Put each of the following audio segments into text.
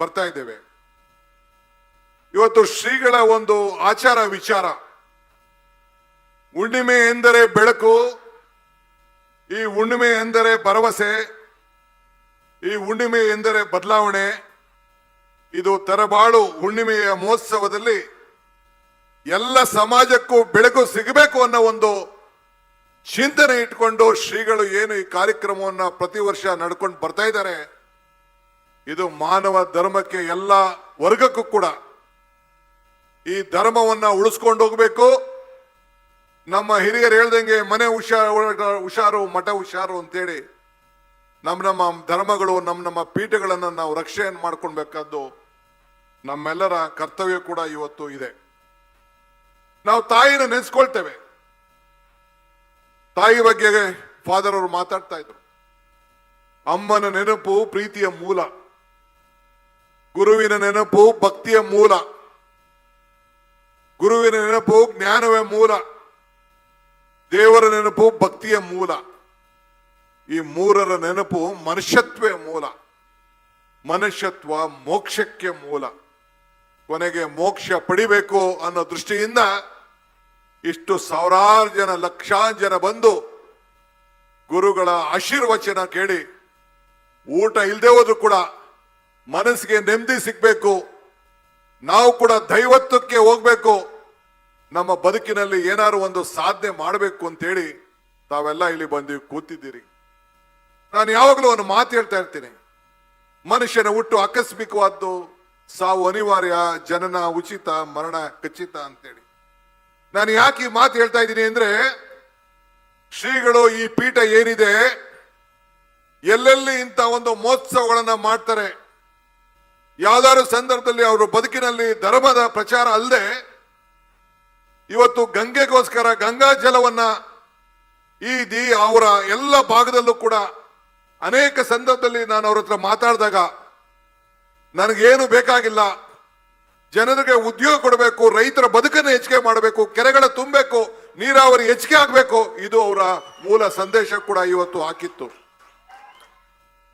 ಬರ್ತಾ ಇದ್ದೇವೆ. ಇವತ್ತು ಶ್ರೀಗಳ ಒಂದು ಆಚಾರ ವಿಚಾರ. ಹುಣ್ಣಿಮೆ ಎಂದರೆ ಬೆಳಕು, ಈ ಹುಣ್ಣಿಮೆ ಎಂದರೆ ಭರವಸೆ, ಈ ಹುಣ್ಣಿಮೆ ಎಂದರೆ ಬದಲಾವಣೆ. ಇದು ತರಬಾಳು ಹುಣ್ಣಿಮೆಯ ಮಹೋತ್ಸವದಲ್ಲಿ ಎಲ್ಲ ಸಮಾಜಕ್ಕೂ ಬೆಳಕು ಸಿಗಬೇಕು ಅನ್ನೋ ಒಂದು ಚಿಂತನೆ ಇಟ್ಕೊಂಡು ಶ್ರೀಗಳು ಏನು ಈ ಕಾರ್ಯಕ್ರಮವನ್ನು ಪ್ರತಿ ವರ್ಷ ನಡ್ಕೊಂಡು ಬರ್ತಾ ಇದ್ದಾರೆ. ಇದು ಮಾನವ ಧರ್ಮಕ್ಕೆ ಎಲ್ಲ ವರ್ಗಕ್ಕೂ ಕೂಡ ಈ ಧರ್ಮವನ್ನ ಉಳಿಸ್ಕೊಂಡು ಹೋಗ್ಬೇಕು. ನಮ್ಮ ಹಿರಿಯರು ಹೇಳ್ದಂಗೆ ಮನೆ ಹುಷಾರು ಹುಷಾರು, ಮಠ ಹುಷಾರು ಅಂತೇಳಿ ನಮ್ಮ ನಮ್ಮ ಧರ್ಮಗಳು ನಮ್ಮ ನಮ್ಮ ಪೀಠಗಳನ್ನು ನಾವು ರಕ್ಷೆಯನ್ನು ಮಾಡ್ಕೊಳ್ಬೇಕಾದ್ದು ನಮ್ಮೆಲ್ಲರ ಕರ್ತವ್ಯ ಕೂಡ ಇವತ್ತು ಇದೆ. ನಾವು ತಾಯಿನ ನೆನೆಸ್ಕೊಳ್ತೇವೆ. ತಾಯಿ ಬಗ್ಗೆ ಫಾದರ್ ಅವರು ಮಾತಾಡ್ತಾ ಇದ್ರು. ಅಮ್ಮನ ನೆನಪು ಪ್ರೀತಿಯ ಮೂಲ. ಗುರುವಿನ ನೆನಪು ಭಕ್ತಿಯ ಮೂಲ. ಗುರುವಿನ ನೆನಪು ಜ್ಞಾನವೇ ಮೂಲ. ದೇವರ ನೆನಪು ಭಕ್ತಿಯ ಮೂಲ. ಈ ಮೂರರ ನೆನಪು ಮನುಷ್ಯತ್ವೇ ಮೂಲ. ಮನುಷ್ಯತ್ವ ಮೋಕ್ಷಕ್ಕೆ ಮೂಲ. ಕೊನೆಗೆ ಮೋಕ್ಷ ಪಡಿಬೇಕು ಅನ್ನೋ ದೃಷ್ಟಿಯಿಂದ ಇಷ್ಟು ಸಾವಿರಾರು ಜನ, ಲಕ್ಷಾಂತರ ಜನ ಬಂದು ಗುರುಗಳ ಆಶೀರ್ವಚನ ಕೇಳಿ, ಊಟ ಇಲ್ಲದೆ ಹೋದ್ರು ಕೂಡ ಮನಸ್ಸಿಗೆ ನೆಮ್ಮದಿ ಸಿಗಬೇಕು. ನಾವು ಕೂಡ ದೈವತ್ವಕ್ಕೆ ಹೋಗ್ಬೇಕು. ನಮ್ಮ ಬದುಕಿನಲ್ಲಿ ಏನಾದ್ರು ಒಂದು ಸಾಧನೆ ಮಾಡಬೇಕು ಅಂತೇಳಿ ತಾವೆಲ್ಲ ಇಲ್ಲಿ ಬಂದು ಕೂತಿದ್ದೀರಿ. ನಾನು ಯಾವಾಗಲೂ ಒಂದು ಮಾತು ಹೇಳ್ತಾ ಇರ್ತೀನಿ. ಮನುಷ್ಯನ ಹುಟ್ಟು ಆಕಸ್ಮಿಕವಾದ್ದು ಸಾವು ಅನಿವಾರ್ಯ, ಜನನ ಉಚಿತ, ಮರಣ ಖಚಿತ ಅಂತೇಳಿ. ನಾನು ಯಾಕೆ ಈ ಮಾತು ಹೇಳ್ತಾ ಇದ್ದೀನಿ ಅಂದ್ರೆ, ಶ್ರೀಗಳು ಈ ಪೀಠ ಏನಿದೆ, ಎಲ್ಲೆಲ್ಲಿ ಇಂಥ ಒಂದು ಮಹೋತ್ಸವಗಳನ್ನ ಮಾಡ್ತಾರೆ ಯಾವ್ದಾದ್ರು ಸಂದರ್ಭದಲ್ಲಿ ಅವರ ಬದುಕಿನಲ್ಲಿ ಧರ್ಮದ ಪ್ರಚಾರ ಅಲ್ಲದೆ ಇವತ್ತು ಗಂಗೆಗೋಸ್ಕರ ಗಂಗಾ ಜಲವನ್ನ ಈ ದಿ ಅವರ ಎಲ್ಲ ಭಾಗದಲ್ಲೂ ಕೂಡ ಅನೇಕ ಸಂದರ್ಭದಲ್ಲಿ ನಾನು ಅವ್ರ ಹತ್ರ ಮಾತಾಡಿದಾಗ ನನಗೇನು ಬೇಕಾಗಿಲ್ಲ, ಜನರಿಗೆ ಉದ್ಯೋಗ ಕೊಡಬೇಕು, ರೈತರ ಬದುಕನ್ನು ಹೆಚ್ಚಿಗೆ ಮಾಡಬೇಕು, ಕೆರೆಗಳ ತುಂಬಬೇಕು, ನೀರಾವರಿ ಹೆಚ್ಚಿಗೆ ಆಗಬೇಕು, ಇದು ಅವರ ಮೂಲ ಸಂದೇಶ ಕೂಡ ಇವತ್ತು ಹಾಕಿತ್ತು.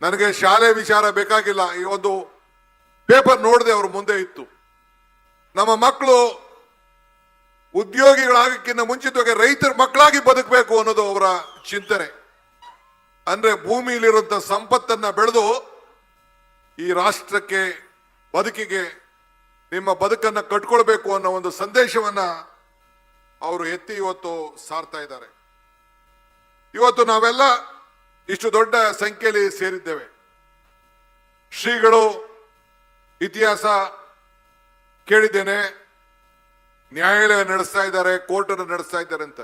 ನನಗೆ ಶಾಲೆ ವಿಚಾರ ಬೇಕಾಗಿಲ್ಲ, ಈ ಒಂದು ಪೇಪರ್ ನೋಡದೆ ಅವ್ರ ಮುಂದೆ ಇತ್ತು. ನಮ್ಮ ಮಕ್ಕಳು ಉದ್ಯೋಗಿಗಳಾಗಕ್ಕಿಂತ ಮುಂಚಿತವಾಗಿ ರೈತರ ಮಕ್ಕಳಾಗಿ ಬದುಕಬೇಕು ಅನ್ನೋದು ಅವರ ಚಿಂತನೆ. ಅಂದ್ರೆ ಭೂಮಿಯಲ್ಲಿರುವಂತಹ ಸಂಪತ್ತನ್ನ ಬೆಳೆದು ಈ ರಾಷ್ಟ್ರಕ್ಕೆ ಬದುಕಿಗೆ ನಿಮ್ಮ ಬದುಕನ್ನ ಕಟ್ಕೊಳ್ಬೇಕು ಅನ್ನೋ ಒಂದು ಸಂದೇಶವನ್ನ ಅವರು ಎತ್ತಿ ಇವತ್ತು ಸಾರ್ತಾ ಇದ್ದಾರೆ. ಇವತ್ತು ನಾವೆಲ್ಲ ಇಷ್ಟು ದೊಡ್ಡ ಸಂಖ್ಯೆಯಲ್ಲಿ ಸೇರಿದ್ದೇವೆ. ಶ್ರೀಗಳು ಇತಿಹಾಸ ಕೇಳಿದ್ದೇನೆ. ನ್ಯಾಯಾಲಯ ನಡೆಸ್ತಾ ಇದ್ದಾರೆ ಕೋರ್ಟ್ ಅನ್ನು ನಡೆಸ್ತಾ ಇದ್ದಾರೆ ಅಂತ.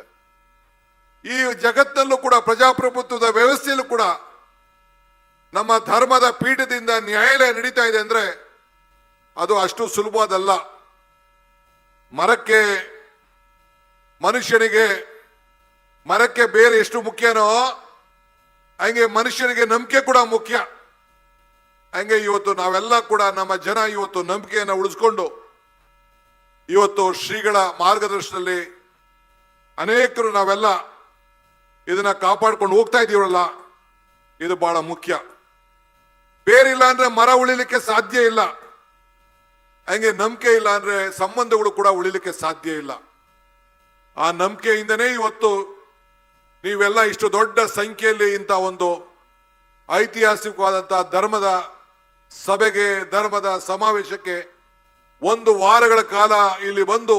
ಈ ಜಗತ್ತಲ್ಲೂ ಕೂಡ, ಪ್ರಜಾಪ್ರಭುತ್ವದ ವ್ಯವಸ್ಥೆಯಲ್ಲೂ ಕೂಡ ನಮ್ಮ ಧರ್ಮದ ಪೀಠದಿಂದ ನ್ಯಾಯಾಲಯ ನಡೀತಾ ಇದೆ ಅಂದ್ರೆ ಅದು ಅಷ್ಟು ಸುಲಭದಲ್ಲ. ಮರಕ್ಕೆ ಮನುಷ್ಯನಿಗೆ, ಮರಕ್ಕೆ ಬೇರೆ ಎಷ್ಟು ಮುಖ್ಯನೋ, ಹಂಗೆ ಮನುಷ್ಯನಿಗೆ ನಂಬಿಕೆ ಕೂಡ ಮುಖ್ಯ. ಹಂಗೆ ಇವತ್ತು ನಾವೆಲ್ಲ ಕೂಡ ನಮ್ಮ ಜನ ಇವತ್ತು ನಂಬಿಕೆಯನ್ನು ಉಳಿಸ್ಕೊಂಡು ಇವತ್ತು ಶ್ರೀಗಳ ಮಾರ್ಗದರ್ಶನದಲ್ಲಿ ಅನೇಕರು ನಾವೆಲ್ಲ ಇದನ್ನ ಕಾಪಾಡ್ಕೊಂಡು ಹೋಗ್ತಾ ಇದ್ದೀವಲ್ಲ ಇದು ಬಹಳ ಮುಖ್ಯ. ಬೇರಿಲ್ಲ ಅಂದ್ರೆ ಮರ ಉಳಿಲಿಕ್ಕೆ ಸಾಧ್ಯ ಇಲ್ಲ. ಹಂಗೆ ನಂಬಿಕೆ ಇಲ್ಲ ಅಂದ್ರೆ ಸಂಬಂಧಗಳು ಕೂಡ ಉಳಿಲಿಕ್ಕೆ ಸಾಧ್ಯ ಇಲ್ಲ. ಆ ನಂಬಿಕೆಯಿಂದನೇ ಇವತ್ತು ನೀವೆಲ್ಲ ಇಷ್ಟು ದೊಡ್ಡ ಸಂಖ್ಯೆಯಲ್ಲಿ ಇಂಥ ಒಂದು ಐತಿಹಾಸಿಕವಾದಂತಹ ಧರ್ಮದ ಸಭೆಗೆ ಧರ್ಮದ ಸಮಾವೇಶಕ್ಕೆ ಒಂದು ವಾರಗಳ ಕಾಲ ಇಲ್ಲಿ ಬಂದು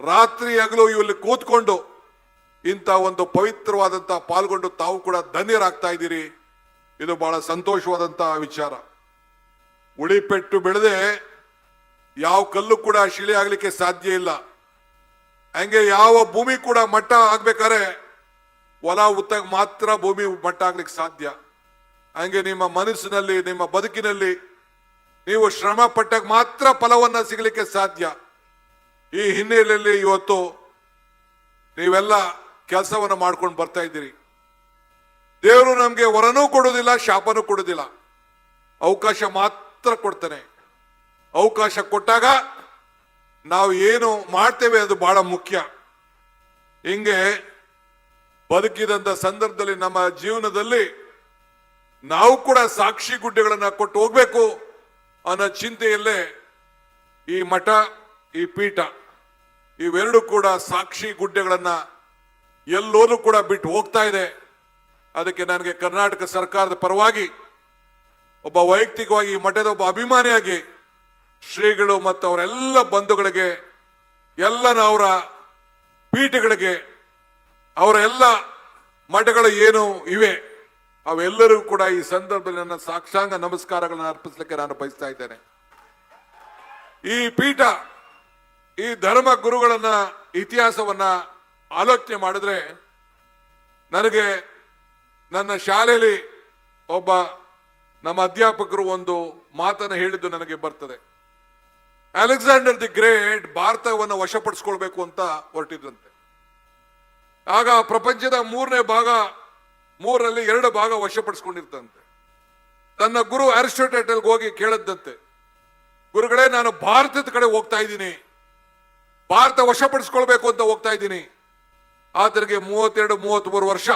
ರಾತ್ರಿ ಹಗಲು ಇಲ್ಲಿ ಕೂತ್ಕೊಂಡು ಇಂಥ ಒಂದು ಪವಿತ್ರವಾದಂತ ಪಾಲ್ಗೊಂಡು ತಾವು ಕೂಡ ಧನ್ಯರಾಗ್ತಾ ಇದ್ದೀರಿ. ಇದು ಬಹಳ ಸಂತೋಷವಾದಂತ ವಿಚಾರ. ಉಳಿಪೆಟ್ಟು ಬೆಳೆದೆ ಯಾವ ಕಲ್ಲು ಕೂಡ ಶಿಲೆ ಆಗ್ಲಿಕ್ಕೆ ಸಾಧ್ಯ ಇಲ್ಲ. ಹಂಗೆ ಯಾವ ಭೂಮಿ ಕೂಡ ಮಟ್ಟ ಆಗ್ಬೇಕಾದ್ರೆ ಹೊಲ ಉತ್ತಾಗ ಮಾತ್ರ ಭೂಮಿ ಮಟ್ಟ ಆಗ್ಲಿಕ್ಕೆ ಸಾಧ್ಯ. ಹಂಗೆ ನಿಮ್ಮ ಮನಸ್ಸಿನಲ್ಲಿ, ನಿಮ್ಮ ಬದುಕಿನಲ್ಲಿ ನೀವು ಶ್ರಮ ಪಟ್ಟಾಗ ಮಾತ್ರ ಫಲವನ್ನ ಸಿಗಲಿಕ್ಕೆ ಸಾಧ್ಯ. ಈ ಹಿನ್ನೆಲೆಯಲ್ಲಿ ಇವತ್ತು ನೀವೆಲ್ಲ ಕೆಲಸವನ್ನು ಮಾಡ್ಕೊಂಡು ಬರ್ತಾ ಇದ್ದೀರಿ. ದೇವರು ನಮಗೆ ವರನೂ ಕೊಡೋದಿಲ್ಲ ಶಾಪನೂ ಕೊಡೋದಿಲ್ಲ ಅವಕಾಶ ಮಾತ್ರ ಕೊಡ್ತಾನೆ. ಅವಕಾಶ ಕೊಟ್ಟಾಗ ನಾವು ಏನು ಮಾಡ್ತೇವೆ ಅದು ಬಹಳ ಮುಖ್ಯ. ಹಿಂಗೆ ಬದುಕಿದಂತ ಸಂದರ್ಭದಲ್ಲಿ ನಮ್ಮ ಜೀವನದಲ್ಲಿ ನಾವು ಕೂಡ ಸಾಕ್ಷಿ ಗುಡ್ಡೆಗಳನ್ನ ಕೊಟ್ಟು ಹೋಗ್ಬೇಕು ಅನ್ನೋ ಚಿಂತೆಯಲ್ಲೇ ಈ ಮಠ, ಈ ಪೀಠ, ಇವೆರಡು ಕೂಡ ಸಾಕ್ಷಿ ಗುಡ್ಡೆಗಳನ್ನ ಎಲ್ಲೋದು ಕೂಡ ಬಿಟ್ಟು ಹೋಗ್ತಾ ಇದೆ. ಅದಕ್ಕೆ ನನಗೆ ಕರ್ನಾಟಕ ಸರ್ಕಾರದ ಪರವಾಗಿ ಒಬ್ಬ ವೈಯಕ್ತಿಕವಾಗಿ ಈ ಮಠದ ಒಬ್ಬ ಅಭಿಮಾನಿಯಾಗಿ ಶ್ರೀಗಳು ಮತ್ತು ಅವರೆಲ್ಲ ಬಂಧುಗಳಿಗೆ, ಎಲ್ಲ ಅವರ ಪೀಠಗಳಿಗೆ ಅವರ ಎಲ್ಲ ಮಠಗಳು ಏನು ಇವೆ. ಅವೆಲ್ಲರಿಗೂ ಕೂಡ ಈ ಸಂದರ್ಭದಲ್ಲಿ ನನ್ನ ಸಾಕ್ಷಾಂಗ ನಮಸ್ಕಾರಗಳನ್ನು ಅರ್ಪಿಸಲಿಕ್ಕೆ ನಾನು ಬಯಸ್ತಾ ಇದ್ದೇನೆ. ಈ ಪೀಠ, ಈ ಧರ್ಮ ಗುರುಗಳನ್ನ ಇತಿಹಾಸವನ್ನ ಆಲೋಚನೆ ಮಾಡಿದ್ರೆ ನನಗೆ ನನ್ನ ಶಾಲೆಯಲ್ಲಿ ಒಬ್ಬ ನಮ್ಮ ಅಧ್ಯಾಪಕರು ಒಂದು ಮಾತನ್ನು ಹೇಳಿದ್ದು ನನಗೆ ಬರ್ತದೆ. ಅಲೆಕ್ಸಾಂಡರ್ ದಿ ಗ್ರೇಟ್ ಭಾರತವನ್ನು ವಶಪಡಿಸ್ಕೊಳ್ಬೇಕು ಅಂತ ಹೊರಟಿದ್ರಂತೆ. ಆಗ ಪ್ರಪಂಚದ ಮೂರನೇ ಭಾಗ ಮೂರರಲ್ಲಿ ಎರಡು ಭಾಗ ವಶಪಡಿಸ್ಕೊಂಡಿರ್ತಂತೆ ತನ್ನ ಗುರು ಅರಿಸ್ಟೋಟೇಟಲ್ ಹೋಗಿ ಕೇಳದ್ದಂತೆ, ಗುರುಗಳೇ ನಾನು ಭಾರತದ ಕಡೆ ಹೋಗ್ತಾ ಇದ್ದೀನಿ, ಭಾರತ ವಶಪಡಿಸ್ಕೊಳ್ಬೇಕು ಅಂತ ಹೋಗ್ತಾ ಇದ್ದೀನಿ. ಆತನಿಗೆ ಮೂವತ್ತೆರಡು, ಮೂವತ್ಮೂರು ವರ್ಷ.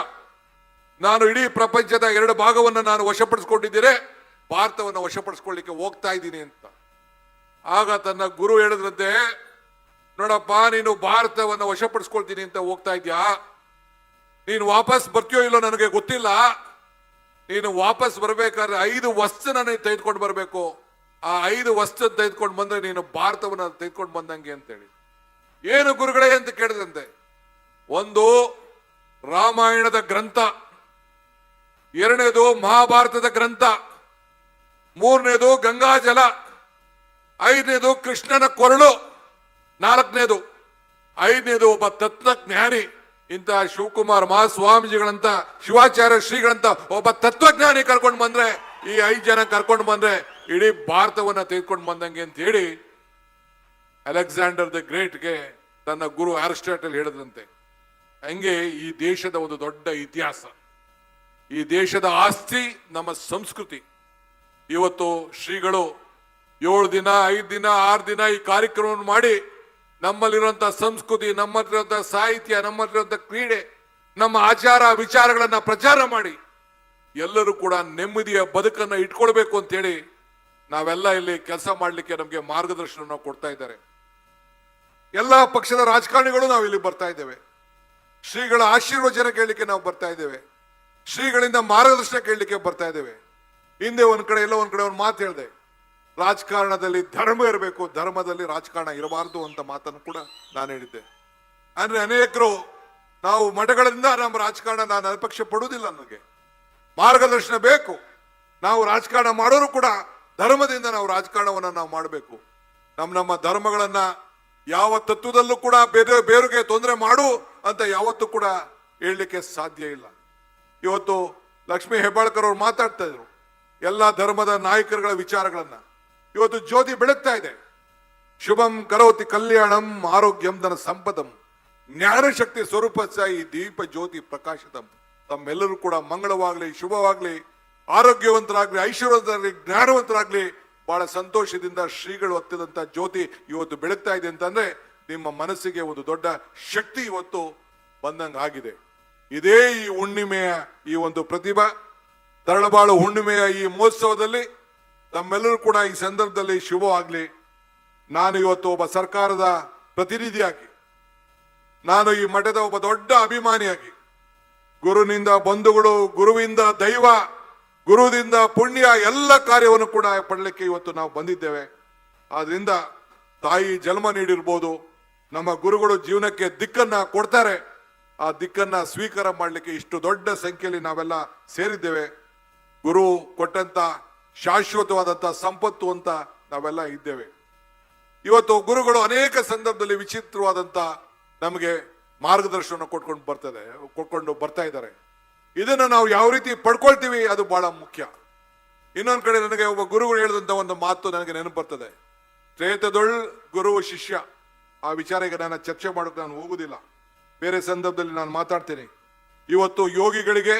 ನಾನು ಇಡೀ ಪ್ರಪಂಚದ ಎರಡು ಭಾಗವನ್ನು ನಾನು ವಶಪಡಿಸ್ಕೊಂಡಿದ್ದೀರೆ ಭಾರತವನ್ನು ವಶಪಡಿಸ್ಕೊಳ್ಳಿಕ್ಕೆ ಹೋಗ್ತಾ ಇದ್ದೀನಿ ಅಂತ. ಆಗ ತನ್ನ ಗುರು ಹೇಳಿದ್ರಂತೆ, ನೋಡಪ್ಪ, ನೀನು ಭಾರತವನ್ನು ವಶಪಡಿಸ್ಕೊಳ್ತೀನಿ ಅಂತ ಹೋಗ್ತಾ ಇದ್ಯಾ? ನೀನು ವಾಪಸ್ ಬರ್ತೀಯೋ ಇಲ್ಲೋ ನನಗೆ ಗೊತ್ತಿಲ್ಲ. ನೀನು ವಾಪಸ್ ಬರಬೇಕಾದ್ರೆ ಐದು ವಸ್ತುನ ನೀನು ತೆಗೆದುಕೊಂಡು ಬರಬೇಕು. ಆ ಐದು ವಸ್ತು ತೆಗೆದುಕೊಂಡು ಬಂದ್ರೆ ನೀನು ಭಾರತವನ್ನು ತೆಗೆದುಕೊಂಡು ಬಂದಂಗೆ ಅಂತೇಳಿ. ಏನು ಗುರುಗಳೇ ಅಂತ ಕೇಳಿದಂತೆ, ಒಂದು ರಾಮಾಯಣದ ಗ್ರಂಥ, ಎರಡನೇದು ಮಹಾಭಾರತದ ಗ್ರಂಥ, ಮೂರನೇದು ಗಂಗಾಜಲ, ಐದನೇದು ಕೃಷ್ಣನ ಕೊರಳು, ನಾಲ್ಕನೇದು, ಐದನೇದು ಒಬ್ಬ ತತ್ವಜ್ಞಾನಿ. ಇಂಥ ಶಿವಕುಮಾರ್ ಮಹಾಸ್ವಾಮೀಜಿಗಳಂತ, ಶಿವಾಚಾರ್ಯ ಶ್ರೀಗಳಂತ ಒಬ್ಬ ತತ್ವಜ್ಞಾನಿ ಕರ್ಕೊಂಡು ಬಂದ್ರೆ, ಈ ಐದು ಜನ ಕರ್ಕೊಂಡು ಬಂದ್ರೆ ಇಡೀ ಭಾರತವನ್ನ ತೆಗೆದುಕೊಂಡು ಬಂದಂಗೆ ಅಂತ ಹೇಳಿ ಅಲೆಕ್ಸಾಂಡರ್ ದ ಗ್ರೇಟ್ಗೆ ತನ್ನ ಗುರು ಅರಿಸ್ಟಾಟಲ್ ಹೇಳಿದಂತೆ. ಹಂಗೆ ಈ ದೇಶದ ಒಂದು ದೊಡ್ಡ ಇತಿಹಾಸ. ಈ ದೇಶದ ಆಸ್ತಿ, ನಮ್ಮ ಸಂಸ್ಕೃತಿ. ಇವತ್ತು ಶ್ರೀಗಳು ಏಳು ದಿನ, ಐದು ದಿನ, ಆರು ದಿನ ಈ ಕಾರ್ಯಕ್ರಮವನ್ನು ಮಾಡಿ ನಮ್ಮಲ್ಲಿರುವಂತ ಸಂಸ್ಕೃತಿ ನಮ್ಮ ಸಾಹಿತ್ಯ ನಮ್ಮ ಕ್ರೀಡೆ, ನಮ್ಮ ಆಚಾರ ವಿಚಾರಗಳನ್ನ ಪ್ರಚಾರ ಮಾಡಿ ಎಲ್ಲರೂ ಕೂಡ ನೆಮ್ಮದಿಯ ಬದುಕನ್ನ ಇಟ್ಕೊಳ್ಬೇಕು ಅಂತೇಳಿ ನಾವೆಲ್ಲ ಇಲ್ಲಿ ಕೆಲಸ ಮಾಡಲಿಕ್ಕೆ ನಮಗೆ ಮಾರ್ಗದರ್ಶನ ಕೊಡ್ತಾ ಇದ್ದಾರೆ. ಎಲ್ಲ ಪಕ್ಷದ ರಾಜಕಾರಣಿಗಳು ನಾವು ಇಲ್ಲಿ ಬರ್ತಾ ಇದ್ದೇವೆ. ಶ್ರೀಗಳ ಆಶೀರ್ವಚನ ಕೇಳಲಿಕ್ಕೆ ನಾವು ಬರ್ತಾ ಇದ್ದೇವೆ. ಶ್ರೀಗಳಿಂದ ಮಾರ್ಗದರ್ಶನ ಕೇಳಲಿಕ್ಕೆ ಬರ್ತಾ ಇದ್ದೇವೆ. ಹಿಂದೆ ಒಂದ್ ಕಡೆ, ಎಲ್ಲ ಒಂದ್ ಕಡೆ ಒಂದು ಮಾತು ಹೇಳಿದೆ. ರಾಜಕಾರಣದಲ್ಲಿ ಧರ್ಮ ಇರಬೇಕು, ಧರ್ಮದಲ್ಲಿ ರಾಜಕಾರಣ ಇರಬಾರದು ಅಂತ ಮಾತನ್ನು ಕೂಡ ನಾನು ಹೇಳಿದ್ದೆ. ಅಂದ್ರೆ ಅನೇಕರು ನಾವು ಮಠಗಳಿಂದ ನಮ್ಮ ರಾಜಕಾರಣ ನಾನು ಅಪೇಕ್ಷೆ ಪಡುವುದಿಲ್ಲ ನನಗೆ. ಮಾರ್ಗದರ್ಶನ ಬೇಕು. ನಾವು ರಾಜಕಾರಣ ಮಾಡೋರು ಕೂಡ ಧರ್ಮದಿಂದ ನಾವು ರಾಜಕಾರಣವನ್ನು ನಾವು ಮಾಡಬೇಕು. ನಮ್ಮ ನಮ್ಮ ಧರ್ಮಗಳನ್ನ ಯಾವ ತತ್ವದಲ್ಲೂ ಕೂಡ ಬೇರೆ ಬೇರೆಗೆ ತೊಂದರೆ ಮಾಡು ಅಂತ ಯಾವತ್ತೂ ಕೂಡ ಹೇಳಲಿಕ್ಕೆ ಸಾಧ್ಯ ಇಲ್ಲ. ಇವತ್ತು ಲಕ್ಷ್ಮೀ ಹೆಬ್ಬಾಳ್ಕರ್ ಅವರು ಮಾತಾಡ್ತಾ ಇದ್ರು. ಎಲ್ಲ ಧರ್ಮದ ನಾಯಕರುಗಳ ವಿಚಾರಗಳನ್ನ. ಇವತ್ತು ಜ್ಯೋತಿ ಬೆಳಗ್ತಾ ಇದೆ. ಶುಭಂ ಕರೋತಿ ಕಲ್ಯಾಣಂ ಆರೋಗ್ಯಂ ಧನ ಸಂಪದಂ. ಜ್ಞಾನಶಕ್ತಿ ಸ್ವರೂಪ ಈ ದೀಪ ಜ್ಯೋತಿ ಪ್ರಕಾಶದಂ ತಮ್ಮೆಲ್ಲರೂ ಕೂಡ ಮಂಗಳವಾಗಲಿ, ಶುಭವಾಗ್ಲಿ, ಆರೋಗ್ಯವಂತರಾಗ್ಲಿ, ಐಶ್ವರ್ಯವಂತರಾಗ್ಲಿ, ಜ್ಞಾನವಂತರಾಗ್ಲಿ, ಬಹಳ ಸಂತೋಷದಿಂದ ಶ್ರೀಗಳು ಹತ್ತಿದಂತ ಜ್ಯೋತಿ ಇವತ್ತು ಬೆಳಗ್ತಾ ಇದೆ ಅಂತಂದ್ರೆ ನಿಮ್ಮ ಮನಸ್ಸಿಗೆ ಒಂದು ದೊಡ್ಡ ಶಕ್ತಿ ಇವತ್ತು ಬಂದಂಗ ಆಗಿದೆ. ಇದೇ ಈ ಹುಣ್ಣಿಮೆಯ ಈ ಒಂದು ಪ್ರತಿಭಾ, ತರಳಬಾಳು ಹುಣ್ಣಿಮೆಯ ಈ ಮಹೋತ್ಸವದಲ್ಲಿ ತಮ್ಮೆಲ್ಲರೂ ಕೂಡ ಈ ಸಂದರ್ಭದಲ್ಲಿ ಶುಭವಾಗಲಿ ನಾನು ಇವತ್ತು ಒಬ್ಬ ಸರ್ಕಾರದ ಪ್ರತಿನಿಧಿಯಾಗಿ, ನಾನು ಈ ಮಠದ ಒಬ್ಬ ದೊಡ್ಡ ಅಭಿಮಾನಿಯಾಗಿ, ಗುರುನಿಂದ ಬಂಧುಗಳು, ಗುರುವಿಂದ ದೈವ ಗುರುವಿಂದ ಪುಣ್ಯ ಎಲ್ಲ ಕಾರ್ಯವನ್ನು ಕೂಡ ಪಡಲಿಕ್ಕೆ ಇವತ್ತು ನಾವು ಬಂದಿದ್ದೇವೆ. ಆದ್ರಿಂದ ತಾಯಿ ಜನ್ಮ ನೀಡಿರ್ಬೋದು, ನಮ್ಮ ಗುರುಗಳು ಜೀವನಕ್ಕೆ ದಿಕ್ಕನ್ನ ಕೊಡ್ತಾರೆ. ಆ ದಿಕ್ಕನ್ನ ಸ್ವೀಕಾರ ಮಾಡಲಿಕ್ಕೆ ಇಷ್ಟು ದೊಡ್ಡ ಸಂಖ್ಯೆಯಲ್ಲಿ ನಾವೆಲ್ಲ ಸೇರಿದ್ದೇವೆ. ಗುರು ಕೊಟ್ಟಂತ ಶಾಶ್ವತವಾದಂತ ಸಂಪತ್ತು ಅಂತ ನಾವೆಲ್ಲ ಇದ್ದೇವೆ. ಇವತ್ತು ಗುರುಗಳು ಅನೇಕ ಸಂದರ್ಭದಲ್ಲಿ ವಿಚಿತ್ರವಾದಂತ ನಮಗೆ ಮಾರ್ಗದರ್ಶನ ಕೊಟ್ಕೊಂಡು ಬರ್ತದೆ, ಕೊಟ್ಕೊಂಡು ಬರ್ತಾ ಇದ್ದಾರೆ. ಇದನ್ನ ನಾವು ಯಾವ ರೀತಿ ಪಡ್ಕೊಳ್ತೀವಿ ಅದು ಬಹಳ ಮುಖ್ಯ. ಇನ್ನೊಂದು ಕಡೆ ನನಗೆ ಒಬ್ಬ ಗುರುಗಳು ಹೇಳಿದಂತ ಒಂದು ಮಾತು ನನಗೆ ನೆನಪು ಬರ್ತದೆ ತ್ರೇತದೊಳ್ ಗುರು ಶಿಷ್ಯ. ಆ ವಿಚಾರ ಈಗ ನಾನು ಚರ್ಚೆ ಮಾಡೋಕೆ ನಾನು ಹೋಗುದಿಲ್ಲ. ಬೇರೆ ಸಂದರ್ಭದಲ್ಲಿ ನಾನು ಮಾತಾಡ್ತೀನಿ. ಇವತ್ತು ಯೋಗಿಗಳಿಗೆ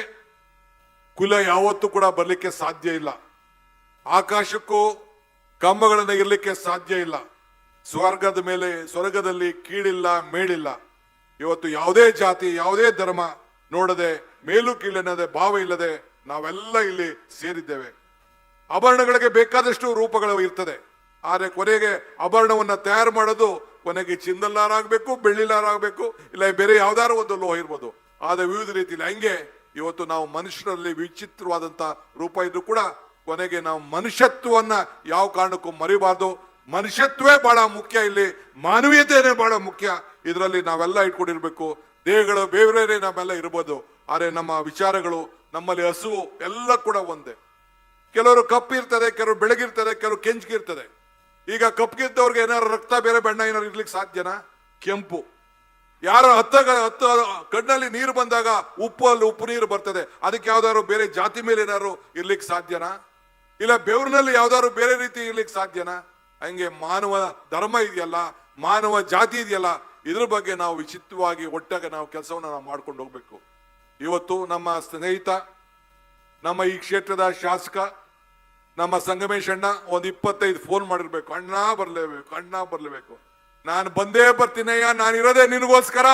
ಕುಲ ಯಾವತ್ತೂ ಕೂಡ ಬರಲಿಕ್ಕೆ ಸಾಧ್ಯ ಇಲ್ಲ. ಆಕಾಶಕ್ಕೂ ಕಂಬಗಳನ್ನು ಇರಲಿಕ್ಕೆ ಸಾಧ್ಯ ಇಲ್ಲ. ಸ್ವರ್ಗದ ಮೇಲೆ, ಸ್ವರ್ಗದಲ್ಲಿ ಕೀಳಿಲ್ಲ, ಮೇಳಿಲ್ಲ. ಇವತ್ತು ಯಾವುದೇ ಜಾತಿ, ಯಾವುದೇ ಧರ್ಮ ನೋಡದೆ, ಮೇಲು ಕೀಳನ್ನದೆ ಭಾವ ಇಲ್ಲದೆ ನಾವೆಲ್ಲ ಇಲ್ಲಿ ಸೇರಿದ್ದೇವೆ. ಆಭರಣಗಳಿಗೆ ಬೇಕಾದಷ್ಟು ರೂಪಗಳು ಇರ್ತದೆ. ಆದರೆ ಕೊನೆಗೆ ಆಭರಣವನ್ನ ತಯಾರು ಮಾಡೋದು ಕೊನೆಗೆ ಚಿಂದಲ್ಲಾರಾಗಬೇಕು, ಬೆಳ್ಳಿಲಾರಾಗಬೇಕು, ಇಲ್ಲ ಬೇರೆ ಯಾವ್ದಾರು ಒಂದು ಲೋಹ ಇರ್ಬೋದು. ಆದರೆ ವಿವಿಧ ರೀತಿಯಲ್ಲಿ ಹಂಗೆ ಇವತ್ತು ನಾವು ಮನುಷ್ಯರಲ್ಲಿ ವಿಚಿತ್ರವಾದಂತ ರೂಪ ಇದ್ರು ಕೂಡ ಕೊನೆಗೆ ನಾವು ಮನುಷ್ಯತ್ವವನ್ನ ಯಾವ ಕಾರಣಕ್ಕೂ ಮರಿಬಾರ್ದು. ಮನುಷ್ಯತ್ವೇ ಬಹಳ ಮುಖ್ಯ ಇಲ್ಲಿ. ಮಾನವೀಯತೆನೇ ಬಹಳ ಮುಖ್ಯ. ಇದರಲ್ಲಿ ನಾವೆಲ್ಲ ಇಟ್ಕೊಂಡಿರ್ಬೇಕು. ದೇಹಗಳು ಬೇರೆ ನಾವೆಲ್ಲ ಇರ್ಬೋದು. ಆದರೆ ನಮ್ಮ ವಿಚಾರಗಳು, ನಮ್ಮಲ್ಲಿ ಹಸುವು ಎಲ್ಲ ಕೂಡ ಒಂದೇ. ಕೆಲವರು ಕಪ್ಪಿರ್ತದೆ ಕೆಲವರು ಬೆಳಗಿರ್ತದೆ ಕೆಲವರು ಕೆಂಚ್ಗಿರ್ತದೆ ಈಗ ಕಪ್ಪಿದ್ದವ್ರಿಗೆ ಏನಾದ್ರು ರಕ್ತ ಬೇರೆ ಬಣ್ಣ ಏನಾದ್ರು ಇರ್ಲಿಕ್ಕೆ ಸಾಧ್ಯನಾ? ಕೆಂಪು. ಯಾರ ಹತ್ತ ಹತ್ತ ಕಣ್ಣಲ್ಲಿ ನೀರು ಬಂದಾಗ ಉಪ್ಪು, ಅಲ್ಲಿ ಉಪ್ಪು ನೀರು ಬರ್ತದೆ. ಅದಕ್ಕೆ ಯಾವ್ದಾದ್ರು ಬೇರೆ ಜಾತಿ ಮೇಲೆ ಏನಾದ್ರು ಇರ್ಲಿಕ್ಕೆ ಸಾಧ್ಯನಾ? ಇಲ್ಲ, ಬೆವರಿನಲ್ಲಿ ಯಾವ್ದಾದ್ರು ಬೇರೆ ರೀತಿ ಇರ್ಲಿಕ್ಕೆ ಸಾಧ್ಯನಾ? ಹಂಗೆ ಮಾನವ ಧರ್ಮ ಇದೆಯಲ್ಲ, ಮಾನವ ಜಾತಿ ಇದೆಯಲ್ಲ, ಇದ್ರ ಬಗ್ಗೆ ನಾವು ವಿಚಿತ್ರವಾಗಿ ಒಟ್ಟಾಗ ನಾವು ಕೆಲಸವನ್ನ ನಾವು ಮಾಡ್ಕೊಂಡು ಹೋಗ್ಬೇಕು. ಇವತ್ತು ನಮ್ಮ ಸ್ನೇಹಿತ, ನಮ್ಮ ಈ ಕ್ಷೇತ್ರದ ಶಾಸಕ, ನಮ್ಮ ಸಂಗಮೇಶ್ ಅಣ್ಣ ಒಂದ್ ಇಪ್ಪತ್ತೈದು ಫೋನ್ ಮಾಡಿರ್ಬೇಕು. ಅಣ್ಣ ಬರ್ಲೇಬೇಕು ಅಣ್ಣ ಬರ್ಲೇಬೇಕು. ನಾನು ಬಂದೇ ಬರ್ತೀನಯ್ಯ ನಾನು ಇರೋದೇ ನಿನಗೋಸ್ಕರ.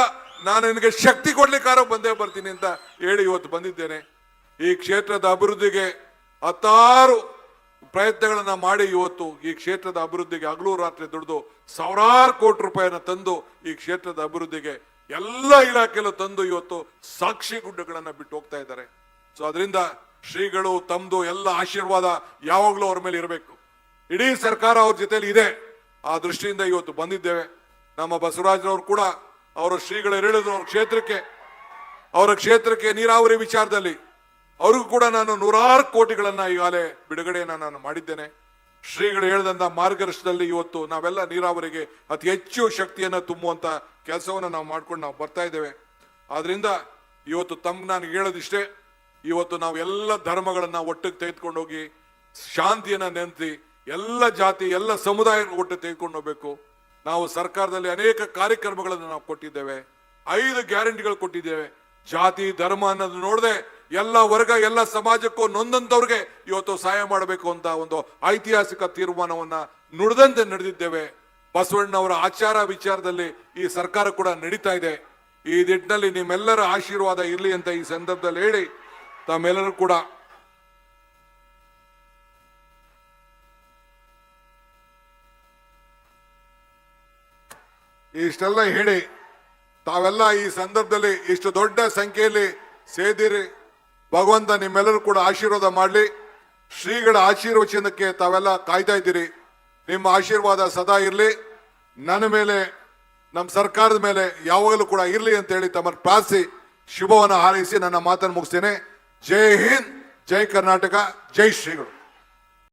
ನಾನು ನಿನಗೆ ಶಕ್ತಿ ಕೊಡ್ಲಿಕ್ಕಾರ ಬಂದೇ ಬರ್ತೀನಿ ಅಂತ ಹೇಳಿ ಇವತ್ತು ಬಂದಿದ್ದೇನೆ. ಈ ಕ್ಷೇತ್ರದ ಅಭಿವೃದ್ಧಿಗೆ ಹತ್ತಾರು ಪ್ರಯತ್ನಗಳನ್ನ ಮಾಡಿ ಇವತ್ತು ಈ ಕ್ಷೇತ್ರದ ಅಭಿವೃದ್ಧಿಗೆ ಹಗಲು ರಾತ್ರಿ ದುಡಿದು ಸಾವಿರಾರು ಕೋಟಿ ರೂಪಾಯಿನ ತಂದು ಈ ಕ್ಷೇತ್ರದ ಅಭಿವೃದ್ಧಿಗೆ ಎಲ್ಲ ಇಲಾಖೆಯಲ್ಲೂ ತಂದು ಇವತ್ತು ಸಾಕ್ಷಿ ಗುಡ್ಡಗಳನ್ನು ಬಿಟ್ಟು ಹೋಗ್ತಾ ಇದ್ದಾರೆ. ಸೊ ಅದರಿಂದ ಶ್ರೀಗಳು, ತಮ್ದು ಎಲ್ಲ ಆಶೀರ್ವಾದ ಯಾವಾಗಲೂ ಅವ್ರ ಮೇಲೆ ಇರಬೇಕು. ಇಡೀ ಸರ್ಕಾರ ಅವ್ರ ಜೊತೆಯಲ್ಲಿ ಇದೆ. ಆ ದೃಷ್ಟಿಯಿಂದ ಇವತ್ತು ಬಂದಿದ್ದೇವೆ. ನಮ್ಮ ಬಸವರಾಜನವರು ಕೂಡ ಅವರ ಶ್ರೀಗಳು ಹೇಳಿದ್ರು ಅವ್ರ ಕ್ಷೇತ್ರಕ್ಕೆ. ಅವರ ಕ್ಷೇತ್ರಕ್ಕೆ ನೀರಾವರಿ ವಿಚಾರದಲ್ಲಿ ಅವ್ರಿಗೂ ಕೂಡ ನಾನು ನೂರಾರು ಕೋಟಿಗಳನ್ನ ಈಗಾಗಲೇ ಬಿಡುಗಡೆಯನ್ನ ನಾನು ಮಾಡಿದ್ದೇನೆ. ಶ್ರೀಗಳು ಹೇಳಿದಂತ ಮಾರ್ಗದರ್ಶನದಲ್ಲಿ ಇವತ್ತು ನಾವೆಲ್ಲ ನೀರಾವರಿಗೆ ಅತಿ ಹೆಚ್ಚು ಶಕ್ತಿಯನ್ನ ತುಂಬುವಂತ ಕೆಲಸವನ್ನು ನಾವು ಮಾಡ್ಕೊಂಡು ನಾವು ಬರ್ತಾ ಇದ್ದೇವೆ. ಆದ್ರಿಂದ ಇವತ್ತು ತಮ್ಗೆ ನಾನು ಹೇಳೋದಿಷ್ಟೇ, ಇವತ್ತು ನಾವು ಎಲ್ಲ ಧರ್ಮಗಳನ್ನ ಒಟ್ಟಿಗೆ ತೆಗೆದುಕೊಂಡು ಹೋಗಿ ಶಾಂತಿಯನ್ನ ನೆನೆಸಿ, ಎಲ್ಲ ಜಾತಿ, ಎಲ್ಲ ಸಮುದಾಯ ಒಟ್ಟು ತೆಗೆದುಕೊಂಡು ಹೋಗ್ಬೇಕು. ನಾವು ಸರ್ಕಾರದಲ್ಲಿ ಅನೇಕ ಕಾರ್ಯಕ್ರಮಗಳನ್ನು ನಾವು ಕೊಟ್ಟಿದ್ದೇವೆ. ಐದು ಗ್ಯಾರಂಟಿಗಳು ಕೊಟ್ಟಿದ್ದೇವೆ. ಜಾತಿ, ಧರ್ಮ ಅನ್ನೋದು ನೋಡದೆ ಎಲ್ಲ ವರ್ಗ, ಎಲ್ಲ ಸಮಾಜಕ್ಕೂ ನೊಂದಂತವ್ರಿಗೆ ಇವತ್ತು ಸಹಾಯ ಮಾಡಬೇಕು ಅಂತ ಒಂದು ಐತಿಹಾಸಿಕ ತೀರ್ಮಾನವನ್ನ ನುಡಿದಂತೆ ನಡೆದಿದ್ದೇವೆ. ಬಸವಣ್ಣವರ ಆಚಾರ ವಿಚಾರದಲ್ಲಿ ಈ ಸರ್ಕಾರ ಕೂಡ ನಡೀತಾ ಇದೆ. ಈ ನಿಟ್ಟಿನಲ್ಲಿ ನಿಮ್ಮೆಲ್ಲರ ಆಶೀರ್ವಾದ ಇರಲಿ ಅಂತ ಈ ಸಂದರ್ಭದಲ್ಲಿ ಹೇಳಿ ತಮ್ಮೆಲ್ಲರೂ ಕೂಡ. ಇಷ್ಟೆಲ್ಲ ಹೇಳಿ. ತಾವೆಲ್ಲ ಈ ಸಂದರ್ಭದಲ್ಲಿ ಇಷ್ಟು ದೊಡ್ಡ ಸಂಖ್ಯೆಯಲ್ಲಿ ಸೇದಿರಿ. ಭಗವಂತ ನಿಮ್ಮೆಲ್ಲರೂ ಕೂಡ ಆಶೀರ್ವಾದ ಮಾಡಲಿ. ಶ್ರೀಗಳ ಆಶೀರ್ವಚನಕ್ಕೆ ತಾವೆಲ್ಲ ಕಾಯ್ತಾ ಇದ್ದೀರಿ. ನಿಮ್ಮ ಆಶೀರ್ವಾದ ಸದಾ ಇರಲಿ. ನನ್ನ ಮೇಲೆ, ನಮ್ಮ ಸರ್ಕಾರದ ಮೇಲೆ ಯಾವಾಗಲೂ ಕೂಡ ಇರಲಿ ಅಂತ ಹೇಳಿ ತಮ್ಮನ್ನು ಪ್ರಾರ್ಥಿಸಿ, ಶುಭವನ್ನು ಹಾರೈಸಿ ನನ್ನ ಮಾತನ್ನು ಮುಗಿಸ್ತೇನೆ. ಜೈ ಹಿಂದ್, ಜೈ ಕರ್ನಾಟಕ, ಜೈ ಶ್ರೀಗಳು.